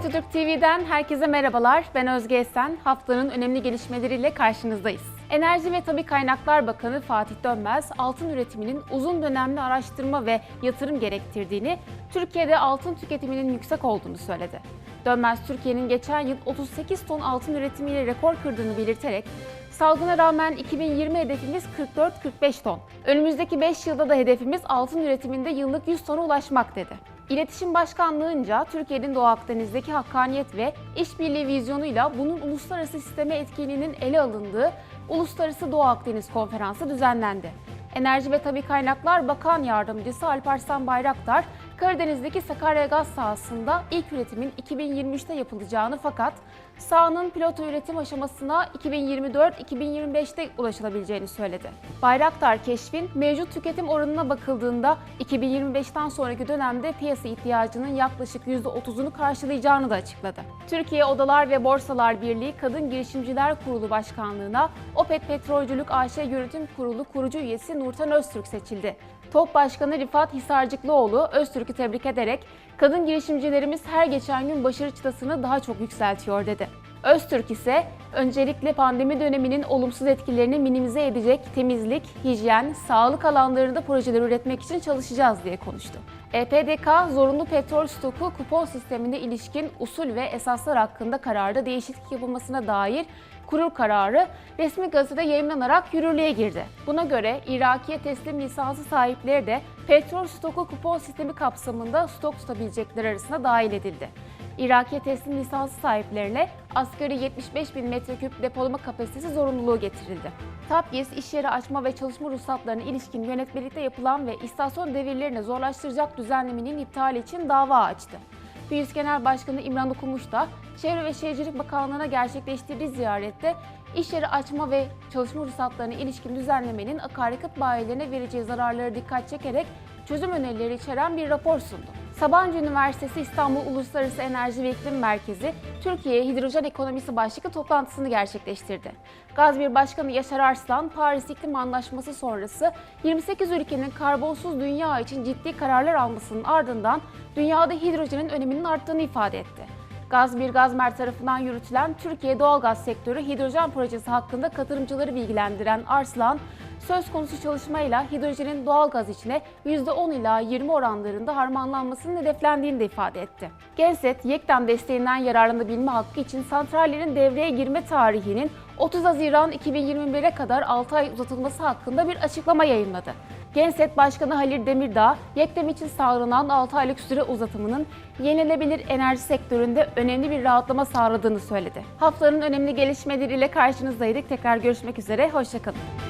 TV'den herkese merhabalar. Ben Özge Esen. Haftanın önemli gelişmeleriyle karşınızdayız. Enerji ve Tabi Kaynaklar Bakanı Fatih Dönmez, altın üretiminin uzun dönemli araştırma ve yatırım gerektirdiğini, Türkiye'de altın tüketiminin yüksek olduğunu söyledi. Dönmez, Türkiye'nin geçen yıl 38 ton altın üretimiyle rekor kırdığını belirterek, salgına rağmen 2020 hedefimiz 44-45 ton. Önümüzdeki 5 yılda da hedefimiz altın üretiminde yıllık 100 tona ulaşmak dedi. İletişim Başkanlığı'nca Türkiye'nin Doğu Akdeniz'deki hakkaniyet ve işbirliği vizyonuyla bunun uluslararası sisteme etkinliğinin ele alındığı Uluslararası Doğu Akdeniz Konferansı düzenlendi. Enerji ve Tabi Kaynaklar Bakan Yardımcısı Alparslan Bayraktar, Karadeniz'deki Sakarya gaz sahasında ilk üretimin 2023'te yapılacağını fakat sahanın piloto üretim aşamasına 2024-2025'te ulaşılabileceğini söyledi. Bayraktar keşfin mevcut tüketim oranına bakıldığında 2025'ten sonraki dönemde piyasa ihtiyacının yaklaşık %30'unu karşılayacağını da açıkladı. Türkiye Odalar ve Borsalar Birliği Kadın Girişimciler Kurulu Başkanlığı'na Opet Petrolcülük AŞ Yönetim Kurulu kurucu üyesi Nurten Öztürk seçildi. TOP Başkanı Rifat Hisarcıklıoğlu Öztürk'ü tebrik ederek kadın girişimcilerimiz her geçen gün başarı çıtasını daha çok yükseltiyor dedi. Öztürk ise öncelikle pandemi döneminin olumsuz etkilerini minimize edecek temizlik, hijyen, sağlık alanlarında projeler üretmek için çalışacağız diye konuştu. EPDK zorunlu petrol stoku kupon sistemine ilişkin usul ve esaslar hakkında kararda değişiklik yapılmasına dair kurul kararı resmi gazetede yayımlanarak yürürlüğe girdi. Buna göre Irakiye teslim lisansı sahipleri de petrol stoku kupon sistemi kapsamında stok tutabilecekler arasına dahil edildi. Irakiye teslim lisansı sahiplerine asgari 75 bin metreküp depolama kapasitesi zorunluluğu getirildi. TAPGİS, iş yeri açma ve çalışma ruhsatlarına ilişkin yönetmelikte yapılan ve istasyon devirlerini zorlaştıracak düzenlemenin iptali için dava açtı. BİUS Genel Başkanı İmran Okumuş da Çevre ve Şehircilik Bakanlığı'na gerçekleştirdiği ziyarette iş yeri açma ve çalışma ruhsatlarına ilişkin düzenlemenin akaryakıt bayilerine vereceği zararları dikkat çekerek çözüm önerileri içeren bir rapor sundu. Sabancı Üniversitesi İstanbul Uluslararası Enerji ve İklim Merkezi, Türkiye Hidrojen Ekonomisi başlıklı toplantısını gerçekleştirdi. Gazbir Başkanı Yaşar Arslan, Paris İklim Anlaşması sonrası 28 ülkenin karbonsuz dünya için ciddi kararlar almasının ardından dünyada hidrojenin öneminin arttığını ifade etti. Gaz Bir Gazmer tarafından yürütülen Türkiye Doğalgaz Sektörü Hidrojen Projesi hakkında katılımcıları bilgilendiren Arslan, söz konusu çalışmayla hidrojenin doğalgaz içine %10 ila 20 oranlarında harmanlanmasının hedeflendiğini de ifade etti. Genset, Yektem desteğinden yararlanabilme hakkı için santrallerin devreye girme tarihinin 30 Haziran 2021'e kadar 6 ay uzatılması hakkında bir açıklama yayınladı. Genset Başkanı Halil Demirdağ, Yektem için sağlanan 6 aylık süre uzatımının yenilebilir enerji sektöründe önemli bir rahatlama sağladığını söyledi. Haftanın önemli gelişmeleriyle karşınızdaydık. Tekrar görüşmek üzere, hoşçakalın.